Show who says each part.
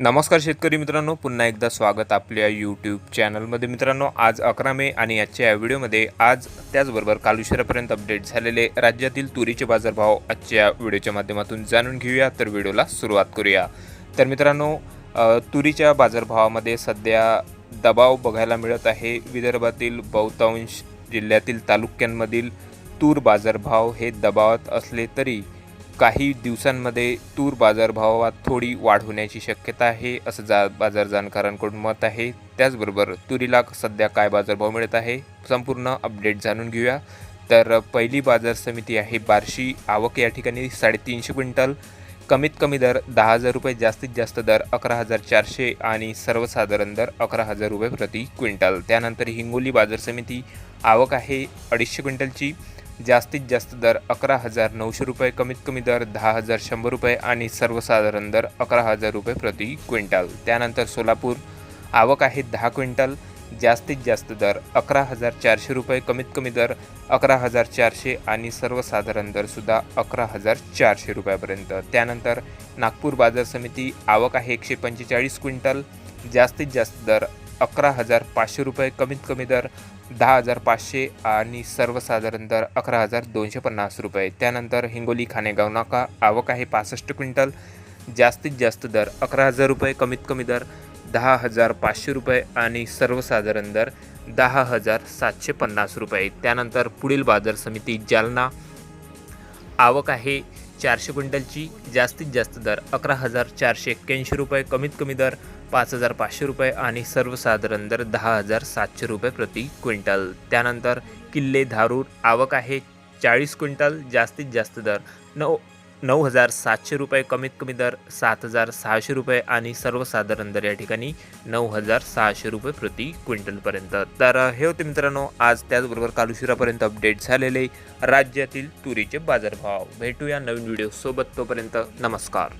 Speaker 1: नमस्कार शेतकरी मित्रांनो पुन्हा एकदा स्वागत आपल्या यूट्यूब चॅनलमध्ये मित्रांनो आज अकरा मे आणि आजच्या या व्हिडिओमध्ये आज त्याचबरोबर काल उशिरापर्यंत अपडेट झालेले राज्यातील तुरीचे बाजारभाव आजच्या व्हिडिओच्या माध्यमातून जाणून घेऊया. तर व्हिडिओला सुरुवात करूया. तर मित्रांनो तुरीच्या बाजारभावामध्ये सध्या दबाव बघायला मिळत आहे. विदर्भातील बहुतांश जिल्ह्यातील तालुक्यांमधील तूर बाजारभाव हे दबावात असले तरी काही दिवसांमध्ये तूर बाजारभावात थोडी वाढ होण्याची शक्यता आहे असं जा बाजार जाणकारांकडून मत आहे. त्याचबरोबर तुरीला सध्या काय बाजारभाव मिळत आहे संपूर्ण अपडेट जाणून घेऊया. तर पहिली बाजार समिती आहे बार्शी. आवक या ठिकाणी साडेतीनशे क्विंटल. कमीत कमी दर दहा हजार रुपये जास्तीत जास्त दर अकरा हजार चारशे आणि सर्वसाधारण दर अकरा हजार रुपये प्रति क्विंटल. त्यानंतर हिंगोली बाजार समिती आवक आहे अडीचशे क्विंटलची. जास्तीत जास्त दर अकरा हजार नऊशे रुपये कमीत कमी दर दहा हजार शंभर रुपये आणि सर्वसाधारण दर अकरा हजार रुपये प्रति क्विंटल. त्यानंतर सोलापूर आवक आहे दहा क्विंटल जास्तीत जास्त दर अकरा हजार चारशे रुपये कमीत कमी दर अकरा हजार चारशे आणि सर्वसाधारण दरसुद्धा अकरा हजार चारशे रुपयापर्यंत. त्यानंतर नागपूर बाजार समिती आवक आहे एकशे पंचेचाळीस क्विंटल जास्तीत जास्त दर अकरा हजार पाचशे रुपये कमीत कमी दर दहा हजार पाचशे आणि सर्वसाधारण दर अकरा हजार दोनशे पन्नास रुपये. त्यानंतर हिंगोली खानेगाव नाका आवक आहे पासष्ट क्विंटल. जास्तीत जास्त दर अकरा हजार रुपये कमीत कमी दर दहा हजार पाचशे रुपये आणि सर्वसाधारण दर दहा हजार सातशे पन्नास रुपये. त्यानंतर पुढील बाजार समिती जालना. आवक आहे चारशे क्विंटलची. जास्तीत जास्त दर अकरा हजार चारशे एक्क्याऐंशी रुपये कमीत कमी दर पाच हजार पाचशे रुपये आणि सर्वसाधारण दर दहा हजार सातशे रुपये प्रति क्विंटल. त्यानंतर किल्ले धारूर आवक आहे चाळीस क्विंटल जास्तीत जास्त दर नऊ नऊ हजार सातशे रुपये कमीत कमी दर सात हजार सहाशे रुपये आणि सर्वसाधारण दर या ठिकाणी नऊ हजार सहाशे रुपये प्रति क्विंटलपर्यंत. तर हे होते मित्रांनो आज त्याचबरोबर कालुशिरापर्यंत अपडेट झालेले राज्यातील तुरीचे बाजारभाव. भेटूया नवीन व्हिडिओसोबत तोपर्यंत नमस्कार.